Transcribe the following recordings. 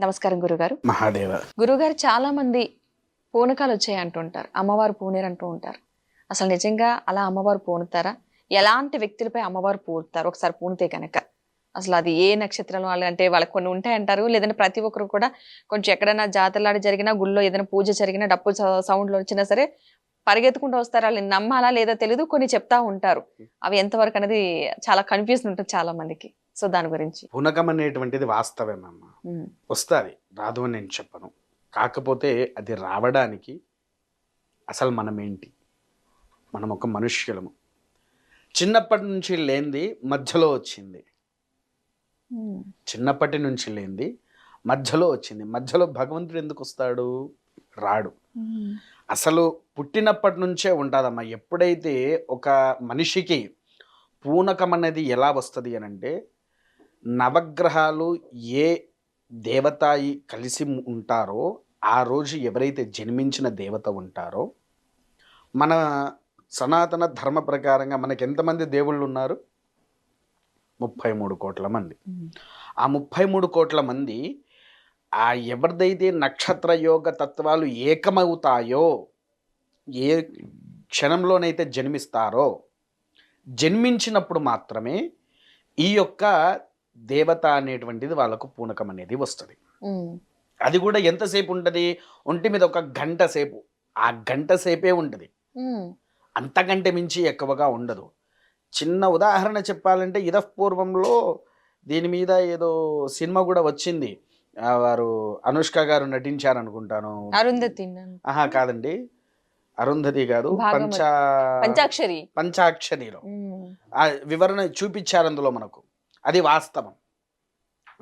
నమస్కారం గురుగారు. మహాదేవ. గురుగారు చాలా మంది పూనకాలు వచ్చాయి అంటుంటారు. అమ్మవారు పూనేరు అంటూ ఉంటారు. అసలు నిజంగా అలా అమ్మవారు పూనుతారా? ఎలాంటి వ్యక్తులపై అమ్మవారు పూనుతారు ఒకసారి పూనితే కనుక అసలు అది ఏ నక్షత్రం వాళ్ళు అంటే వాళ్ళకి కొన్ని ఉంటాయి అంటారు లేదంటే ప్రతి ఒక్కరు కూడా కొంచెం ఎక్కడైనా జాతరలాడి జరిగినా గుళ్ళో ఏదైనా పూజ జరిగినా డప్పులు సౌండ్లు వచ్చినా సరే పరిగెత్తుకుంటూ వస్తారు? వాళ్ళని నమ్మాలా లేదా తెలియదు కొన్ని చెప్తా ఉంటారు. అవి ఎంతవరకు అనేది చాలా కన్ఫ్యూజన్ ఉంటుంది చాలా మందికి సో దాని గురించి. పునకం అనేటువంటిది వాస్తవమమ్మ. ఉమ్, వస్తుంది. రాదు అని నేను చెప్పను. కాకపోతే అది రావడానికి అసలు మనం ఏంటి మనం ఒక మనుష్యులము. చిన్నప్పటి నుంచి లేనిది మధ్యలో వచ్చింది. చిన్నప్పటి నుంచి లేనిది మధ్యలో వచ్చింది. మధ్యలో భగవంతుడు ఎందుకు వస్తాడు? రాడు. అసలు పుట్టినప్పటి నుంచే ఉంటుందమ్మా. ఎప్పుడైతే ఒక మనిషికి పూనకం అనేది ఎలా వస్తుంది అని అంటే నవగ్రహాలు ఏ దేవతాయి కలిసి ఉంటారో ఆ రోజు ఎవరైతే జన్మించిన దేవత ఉంటారో మన సనాతన ధర్మ ప్రకారంగా మనకి ఎంతమంది దేవుళ్ళు ఉన్నారు ముప్పై మూడు కోట్ల మంది. ఆ ముప్పై మూడు కోట్ల మంది ఆ ఎవరిదైతే నక్షత్ర యోగ తత్వాలు ఏకమవుతాయో ఏ క్షణంలోనైతే జన్మిస్తారో జన్మించినప్పుడు మాత్రమే ఈ యొక్క దేవత అనేటువంటిది వాళ్ళకు పూనకం అనేది వస్తుంది. అది కూడా ఎంతసేపు ఉంటుంది? ఒంటి మీద ఒక గంట సేపు. ఆ గంట సేపే ఉంటుంది. అంతకంటే మించి ఎక్కువగా ఉండదు. చిన్న ఉదాహరణ చెప్పాలంటే ఇదపూర్వంలో దీని మీద ఏదో సినిమా కూడా వచ్చింది. వారు అనుష్క గారు నటించారు అనుకుంటాను. అరుంధతి ఆహా కాదండి. అరుంధతి కాదు. పంచ పంచాక్షరి. పంచాక్షరిలో. వివరణ చూపించారు అందులో మనకు. అది వాస్తవం.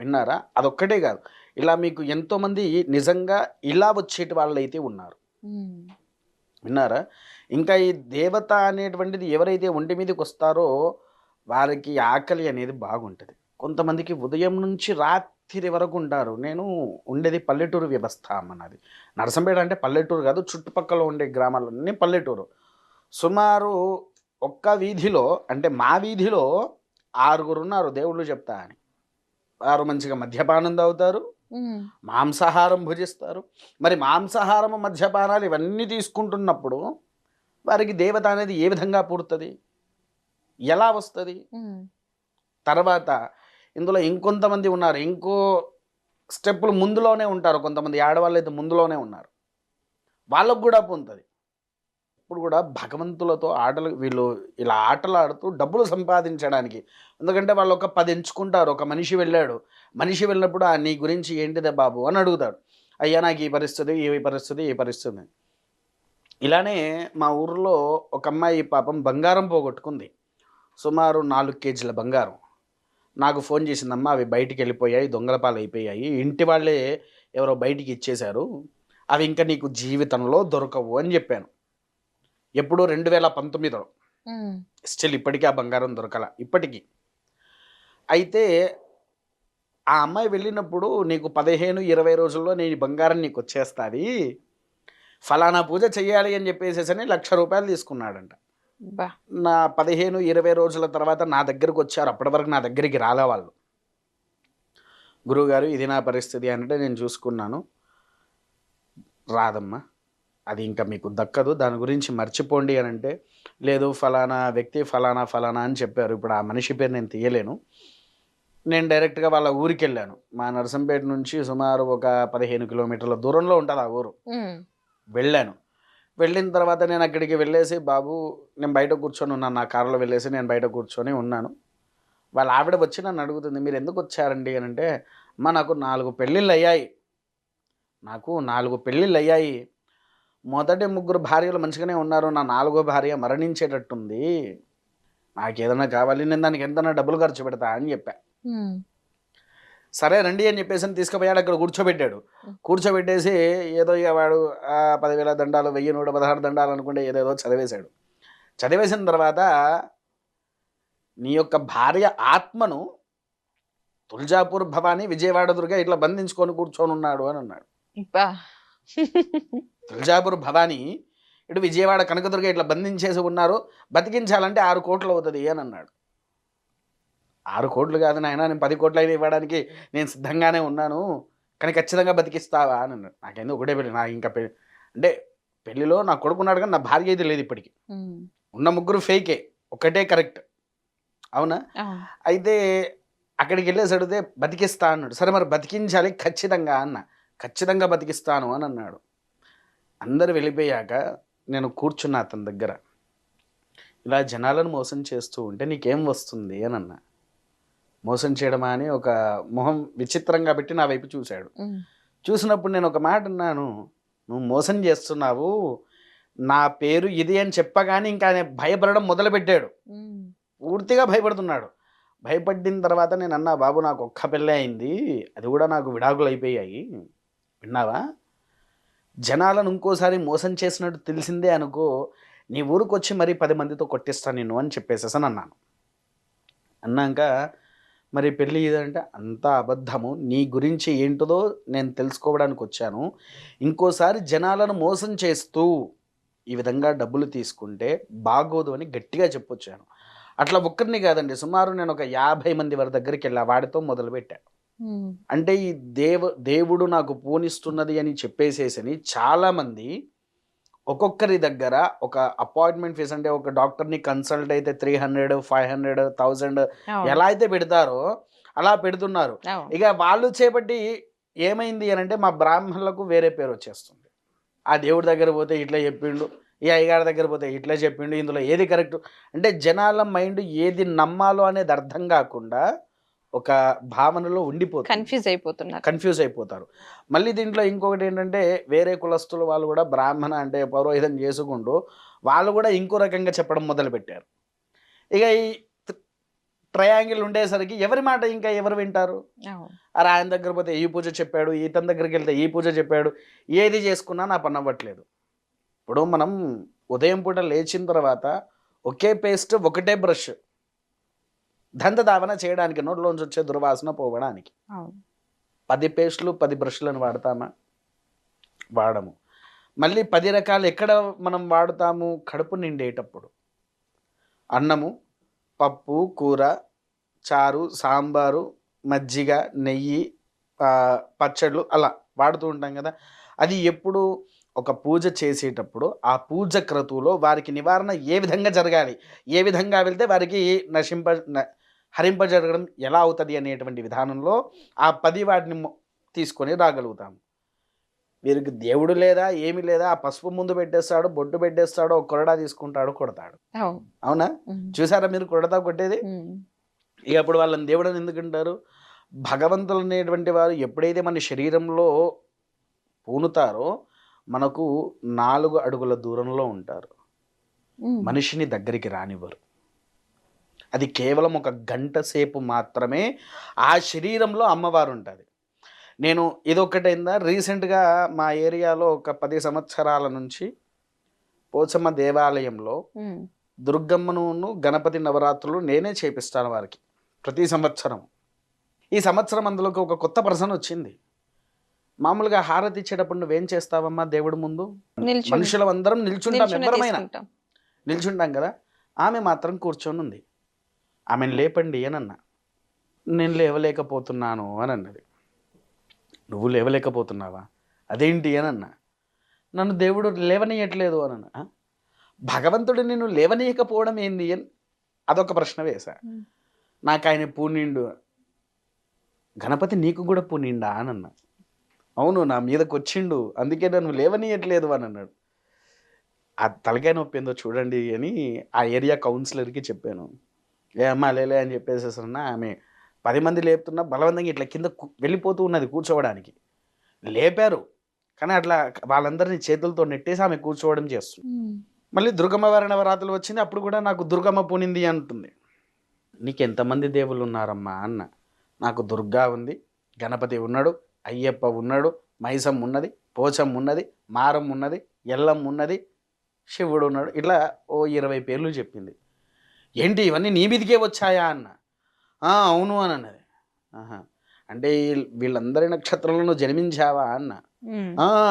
విన్నారా? అదొక్కటే కాదు. ఇలా మీకు ఎంతోమంది నిజంగా ఇలా వచ్చేటి వాళ్ళు అయితే ఉన్నారు విన్నారా? ఇంకా ఈ దేవత అనేటువంటిది ఎవరైతే ఒంటి మీదకి వస్తారో వారికి ఆకలి అనేది బాగుంటుంది. కొంతమందికి ఉదయం నుంచి రాత్రి వరకు ఉంటారు. నేను ఉండేది పల్లెటూరు వ్యవస్థ అన్నది. నరసంపేట అంటే పల్లెటూరు కాదు చుట్టుపక్కల ఉండే గ్రామాలన్నీ పల్లెటూరు. సుమారు ఒక్క వీధిలో అంటే మా వీధిలో ఆరుగురు ఉన్నారు దేవుళ్ళు చెప్తా అని. వారు మంచిగా మద్యపానం తాగుతారు మాంసాహారం భుజిస్తారు. మరి మాంసాహారము మద్యపానాలు ఇవన్నీ తీసుకుంటున్నప్పుడు వారికి దేవత అనేది ఏ విధంగా పుడుతుంది? ఎలా వస్తుంది? తర్వాత ఇందులో ఇంకొంతమంది ఉన్నారు. ఇంకో స్టెప్పులు ముందులోనే ఉంటారు. కొంతమంది ఆడవాళ్ళు అయితే ముందులోనే ఉన్నారు. వాళ్ళకు కూడా పొందుతుంది ఇప్పుడు కూడా భగవంతులతో ఆటలు వీళ్ళు ఇలా ఆటలు ఆడుతూ డబ్బులు సంపాదించడానికి. ఎందుకంటే వాళ్ళు ఒక పది ఎంచుకుంటారు ఒక మనిషి వెళ్ళాడు. మనిషి వెళ్ళినప్పుడు "ఆ, నీ గురించి ఏంటిదే బాబు? అని అడుగుతాడు. అయ్యా నాకు ఈ పరిస్థితి ఈ పరిస్థితి ఈ పరిస్థితి. ఇలానే మా ఊర్లో ఒక అమ్మాయి పాపం బంగారం పోగొట్టుకుంది. సుమారు నాలుగు కేజీల బంగారం. నాకు ఫోన్ చేసిందమ్మా అవి బయటికి వెళ్ళిపోయాయి దొంగల అయిపోయాయి ఇంటి వాళ్ళే ఎవరో బయటికి ఇచ్చేశారు. అవి ఇంకా నీకు జీవితంలో దొరకవు అని చెప్పాను. ఎప్పుడు రెండు వేల పంతొమ్మిదిలో. స్టిల్ ఇప్పటికీ ఆ బంగారం దొరకల. ఇప్పటికీ. అయితే ఆ అమ్మాయి వెళ్ళినప్పుడు నీకు పదిహేను ఇరవై రోజుల్లో నీ బంగారం నీకు వచ్చేస్తుంది. ఫలానా పూజ చేయాలి అని చెప్పేసేసని లక్ష రూపాయలు తీసుకున్నాడంట. నా పదిహేను ఇరవై రోజుల తర్వాత నా దగ్గరకు వచ్చారు. అప్పటి వరకు నా దగ్గరికి రాలే వాళ్ళు. గురువుగారు ఇది నా పరిస్థితి అంటే నేను చూసుకున్నాను. రాదమ్మా. అది ఇంకా మీకు దక్కదు. దాని గురించి మర్చిపోండి అని అంటే లేదు ఫలానా వ్యక్తి ఫలానా ఫలానా అని చెప్పారు. ఇప్పుడు ఆ మనిషి పేరు నేను తీయలేను. నేను డైరెక్ట్గా వాళ్ళ ఊరికి వెళ్ళాను మా నరసంపేట నుంచి సుమారు ఒక పదిహేను కిలోమీటర్ల దూరంలో ఉంటుంది ఆ ఊరు. వెళ్ళాను. వెళ్ళిన తర్వాత నేను అక్కడికి వెళ్ళేసి బాబు నేను బయట కూర్చొని ఉన్నాను. నా కారులో వెళ్ళేసి నేను బయట కూర్చొని ఉన్నాను. వాళ్ళ ఆవిడ వచ్చి నన్ను అడుగుతుంది మీరు ఎందుకు వచ్చారండి? అని అంటే అమ్మ నాకు నాలుగు పెళ్ళిళ్ళు అయ్యాయి నాకు నాలుగు పెళ్ళిళ్ళు అయ్యాయి మొదటి ముగ్గురు భార్యలు మంచిగానే ఉన్నారు నా నాలుగో భార్య మరణించేటట్టుంది. నాకు ఏదైనా కావాలి నేను దానికి ఎంతైనా డబ్బులు ఖర్చు పెడతా అని చెప్పా. సరే రండి అని చెప్పేసి తీసుకుపోయాడు అక్కడ కూర్చోబెట్టాడు. కూర్చోబెట్టేసి ఏదో ఇక వాడు పదివేల దండాలు వెయ్యి నూట పదహారు దండాలు అనుకుంటే ఏదేదో చదివేశాడు. చదివేసిన తర్వాత నీ యొక్క భార్య ఆత్మను తుల్జాపూర్ భవానీ విజయవాడ దుర్గ ఇట్లా బంధించుకొని కూర్చొని ఉన్నాడు అని అన్నాడు. తుల్జాపూర్ భవానీ ఇటు విజయవాడ కనకదుర్గ ఇట్లా బంధించేసి ఉన్నారు బతికించాలంటే ఆరు కోట్లు అవుతుంది అని అన్నాడు. ఆరు కోట్లు కాదు నాయన నేను పది కోట్లు అయినా ఇవ్వడానికి నేను సిద్ధంగానే ఉన్నాను కానీ ఖచ్చితంగా బతికిస్తావా అని అన్నాడు. నాకేందో ఒకటే పెళ్ళి నాకు ఇంకా పెళ్ళి అంటే పెళ్ళిలో నా కొడుకున్నాడు కానీ నా భార్య అయితే లేదు ఇప్పటికి. ఉన్న ముగ్గురు ఫేకే ఒకటే కరెక్ట్. అవునా? అవును. అయితే అక్కడికి వెళ్ళేసి అడిగితే బతికిస్తా అన్నాడు. సరే మరి బతికించాలి ఖచ్చితంగా అన్న. ఖచ్చితంగా బతికిస్తాను అని అన్నాడు. అందరు వెళ్ళిపోయాక నేను కూర్చున్నా అతని దగ్గర. ఇలా జనాలను మోసం చేస్తూ ఉంటే నీకేం వస్తుంది అని అన్నా. మోసం చేయడమా అని ఒక మొహం విచిత్రంగా పెట్టి నా వైపు చూశాడు. చూసినప్పుడు నేను ఒక మాట అన్నాను నువ్వు మోసం చేస్తున్నావు నా పేరు ఇది అని చెప్పగానే ఇంకా ఆయన భయపడడం మొదలుపెట్టాడు. పూర్తిగా భయపడుతున్నాడు. భయపడిన తర్వాత నేను అన్నా బాబు నాకు ఒక్క పెళ్ళే అయింది అది కూడా నాకు విడాకులు అయిపోయాయి. విన్నావా? జనాలను ఇంకోసారి మోసం చేసినట్టు తెలిసిందే అనుకో నీ ఊరికి వచ్చి మరీ పది మందితో కొట్టిస్తాను నేను అని చెప్పేసేసాను అన్నాను. అన్నాక మరి పెళ్ళి ఇదంటే అంతా అబద్ధము. నీ గురించి ఏంటిదో నేను తెలుసుకోవడానికి వచ్చాను. ఇంకోసారి జనాలను మోసం చేస్తూ ఈ విధంగా డబ్బులు తీసుకుంటే బాగోదు అని గట్టిగా చెప్పొచ్చాను. అట్లా ఒక్కరిని కాదండి సుమారు నేను ఒక యాభై మంది వారి దగ్గరికి వెళ్ళా వాడితో మొదలుపెట్టా అంటే ఈ దేవ దేవుడు నాకు పూనిస్తున్నది అని చెప్పేసేసని చాలామంది ఒక్కొక్కరి దగ్గర ఒక అపాయింట్మెంట్ ఫీస్ అంటే ఒక డాక్టర్ని కన్సల్ట్ అయితే three hundred five hundred thousand. ఎలా అయితే పెడతారో అలా పెడుతున్నారు. ఇక వాళ్ళు చేపట్టి ఏమైంది అని అంటే మా బ్రాహ్మణులకు వేరే పేరు వచ్చేస్తుంది ఆ దేవుడి దగ్గర పోతే ఇట్లా చెప్పిండు ఈ అయ్యగారి దగ్గర పోతే ఇట్లా చెప్పిండు ఇందులో ఏది కరెక్ట్ అంటే జనాల మైండ్ ఏది నమ్మాలో అనేది అర్థం కాకుండా ఒక భావనలో ఉండిపోతుంది కన్ఫ్యూజ్ అయిపోతున్నారు. కన్ఫ్యూజ్ అయిపోతారు. మళ్ళీ దీంట్లో ఇంకొకటి ఏంటంటే వేరే కులస్తులు వాళ్ళు కూడా బ్రాహ్మణ అంటే పౌరోహితం చేసుకుంటూ వాళ్ళు కూడా ఇంకో రకంగా చెప్పడం మొదలుపెట్టారు. ఇక ఈ ట్రయాంగిల్ ఉండేసరికి ఎవరి మాట ఇంకా ఎవరు వింటారు. అరే ఆయన దగ్గర పోతే ఈ పూజ చెప్పాడు ఈతని దగ్గరికి వెళ్తే ఈ పూజ చెప్పాడు ఏది చేసుకున్నా నా పని అవ్వట్లేదు. ఇప్పుడు మనం ఉదయం పూట లేచిన తర్వాత ఒకే పేస్ట్ ఒకటే బ్రష్ దంత దావన చేయడానికి నోట్లోంచి వచ్చే దుర్వాసన పోవడానికి. పది పేస్టులు పది బ్రష్లను వాడతామా? వాడము. మళ్ళీ పది రకాలు ఎక్కడ మనం వాడుతాము? కడుపు నిండేటప్పుడు. అన్నము పప్పు కూర చారు సాంబారు మజ్జిగ నెయ్యి పచ్చళ్ళు అలా వాడుతూ ఉంటాం కదా. అది ఎప్పుడు ఒక పూజ చేసేటప్పుడు ఆ పూజ క్రతువులో వారికి నివారణ ఏ విధంగా జరగాలి? ఏ విధంగా వెళ్తే వారికి నశింప హరింప జరగడం ఎలా అవుతుంది అనేటువంటి విధానంలో ఆ పది వాటిని తీసుకొని రాగలుగుతాము. వీరికి దేవుడు లేదా ఏమి లేదా ఆ పసుపు ముందు పెట్టేస్తాడు బొట్టు పెట్టేస్తాడు ఒక కొరడా తీసుకుంటాడు కొడతాడు. అవును. చూసారా మీరు కొడతా కొట్టేది. ఇక అప్పుడు వాళ్ళని దేవుడు అని ఎందుకంటారు భగవంతులు అనేటువంటి వారు ఎప్పుడైతే మన శరీరంలో పూనుతారో మనకు నాలుగు అడుగుల దూరంలో ఉంటారు. మనిషిని దగ్గరికి రానివ్వరు. అది కేవలం ఒక గంట సేపు మాత్రమే ఆ శరీరంలో అమ్మవారు ఉంటుంది నేను ఇదొక్కటైందా రీసెంట్గా మా ఏరియాలో ఒక పది సంవత్సరాల నుంచి పోచమ్మ దేవాలయంలో. దుర్గమ్మను గణపతి నవరాత్రులు నేనే చేపిస్తాను వారికి ప్రతి సంవత్సరం ఈ సంవత్సరం అందులోకి ఒక కొత్త పర్సన్ వచ్చింది. మామూలుగా హారతి ఇచ్చేటప్పుడు నువ్వేం చేస్తావమ్మా దేవుడి ముందు? నిల్చుని- మనుషులం అందరం నిల్చుంటాం ఎవరమైనా. నిల్చుంటాం కదా? ఆమె మాత్రం కూర్చొని ఉంది ఆమెను లేపండి అని అన్నా. నేను లేవలేకపోతున్నాను అని అన్నది. నువ్వు లేవలేకపోతున్నావా? అదేంటి అని అన్నా. నన్ను దేవుడు లేవనీయట్లేదు అని అన్నా. "ఆ? భగవంతుడు నిన్ను లేవనీయకపోవడం ఏంది అని అదొక ప్రశ్న వేశా. నాకు ఆయన పూనిండు గణపతి నీకు కూడా పూనిండా అని అన్నా. అవును నా మీదకి వచ్చిండు. అందుకే నన్ను లేవనీయట్లేదు అని అన్నాడు. ఆ తలకాయ నొప్పి ఏందో చూడండి అని ఆ ఏరియా కౌన్సిలర్కి చెప్పాను. ఏ అమ్మా లేలే అని చెప్పేసేసన్నా ఆమె పది మంది లేపుతున్నా బలవంతంగా ఇట్లా కింద వెళ్ళిపోతూ ఉన్నది కూర్చోవడానికి. లేపారు. కానీ అట్లా వాళ్ళందరినీ చేతులతో నెట్టేసి ఆమె కూర్చోవడం చేస్తుంది. మళ్ళీ దుర్గమ్మ వారి నవరాత్రులు వచ్చింది. అప్పుడు కూడా నాకు దుర్గమ్మ పూనింది అంటుంది. నీకు ఎంతమంది దేవుళ్ళు ఉన్నారమ్మా అన్న. నాకు దుర్గా ఉంది గణపతి ఉన్నాడు అయ్యప్ప ఉన్నాడు మైసం ఉన్నది పోచం ఉన్నది మారం ఉన్నది ఎల్లం ఉన్నది శివుడు ఉన్నాడు. ఇట్లా ఓ ఇరవై పేర్లు చెప్పింది. ఏంటి ఇవన్నీ నీ మీదికే వచ్చాయా అన్న? "ఆ, అవును అని అన్నది. ఆహా. అంటే వీళ్ళ- వీళ్ళందరి నక్షత్రంలో జన్మించావా అన్న?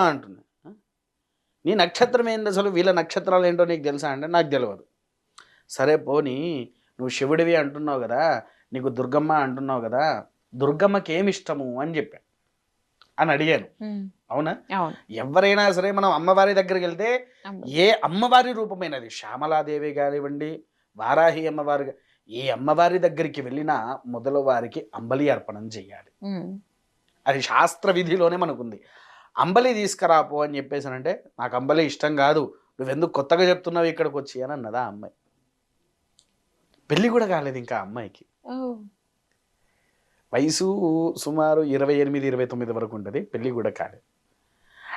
అంటుంది. "ఆ? నీ నక్షత్రం ఏంటి అసలు? వీళ్ళ నక్షత్రాలు ఏంటో నీకు తెలుసా అంటే నాకు తెలియదు సరే పోనీ నువ్వు శివుడివి అంటున్నావు కదా నీకు దుర్గమ్మ అంటున్నావు కదా దుర్గమ్మకి ఏమి ఇష్టము అని చెప్పా. అని అడిగాను. అవునా? ఎవరైనా సరే మనం అమ్మవారి దగ్గరికి వెళ్తే. ఏ అమ్మవారి రూపమైనది? శ్యామలాదేవి కానివ్వండి వారాహి అమ్మవారి ఏ అమ్మవారి దగ్గరికి వెళ్ళినా మొదలు వారికి అంబలి అర్పణం చేయాలి. అది శాస్త్ర విధిలోనే మనకుంది. అంబలి తీసుకురాపో అని చెప్పేసానంటే నాకు అంబలి ఇష్టం కాదు. నువ్వెందుకు కొత్తగా చెప్తున్నావు ఇక్కడికి వచ్చి అని అన్నదా అమ్మాయి. పెళ్ళి కూడా కాలేదు ఇంకా అమ్మాయికి. వయసు సుమారు ఇరవై ఎనిమిది ఇరవై తొమ్మిది వరకు ఉంటుంది. పెళ్ళి కూడా కాలేదు.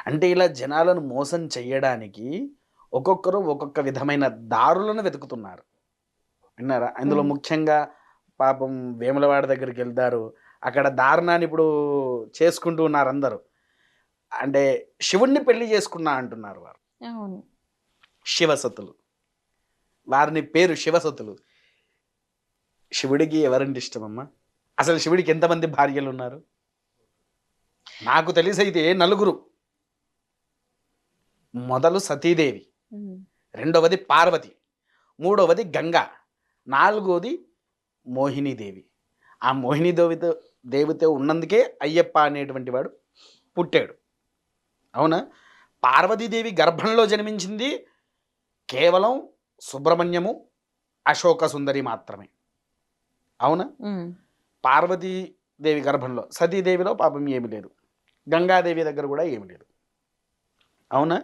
అంటే ఇలా జనాలను మోసం చేయడానికి ఒక్కొక్కరు ఒక్కొక్క విధమైన దారులను వెతుకుతున్నారు. విన్నారా? అందులో. ముఖ్యంగా పాపం వేములవాడ దగ్గరికి వెళ్తారు. అక్కడ దారుణాన్ని ఇప్పుడు చేసుకుంటూ ఉన్నారు అందరూ. అంటే శివుణ్ణి పెళ్ళి చేసుకున్నా అంటున్నారు వారు. అవును. శివసతులు. వారిని పేరు శివసతులు. శివుడికి ఎవరంటే ఇష్టమమ్మా? అసలు శివుడికి ఎంతమంది భార్యలు ఉన్నారు నాకు తెలిసి అయితే నలుగురు. మొదలు సతీదేవి. రెండవది పార్వతి. మూడవది గంగా. నాలుగోది మోహినీదేవి ఆ మోహినీదేవితో దేవితో ఉన్నందుకే అయ్యప్ప అనేటువంటి వాడు పుట్టాడు. అవునా? పార్వతీదేవి గర్భంలో జన్మించింది కేవలం సుబ్రహ్మణ్యము అశోక సుందరి మాత్రమే. అవునా. పార్వతీదేవి గర్భంలో సతీదేవిలో పాపం ఏమి లేదు. గంగాదేవి దగ్గర కూడా ఏమి లేదు. అవునా.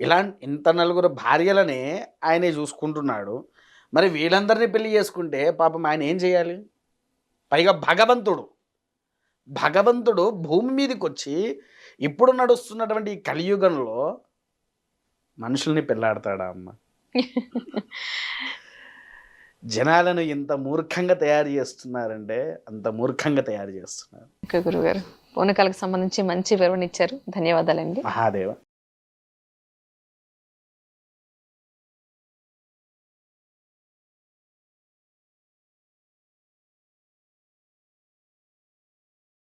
ఇలా ఇంత నలుగురు భార్యలనే ఆయనే చూసుకుంటున్నాడు. మరి వీళ్ళందరినీ పెళ్ళి చేసుకుంటే పాపం ఆయన ఏం చేయాలి? పైగా భగవంతుడు. భగవంతుడు భూమి మీదకి వచ్చి ఇప్పుడు నడుస్తున్నటువంటి ఈ కలియుగంలో మనుషుల్ని పెళ్ళాడతాడా అమ్మ? జనాలను ఇంత మూర్ఖంగా తయారు చేస్తున్నారంటే అంత మూర్ఖంగా తయారు చేస్తున్నారు. గురుగారు పూనకాలకు సంబంధించి మంచి వివరణ ఇచ్చారు. ధన్యవాదాలండి. మహాదేవ.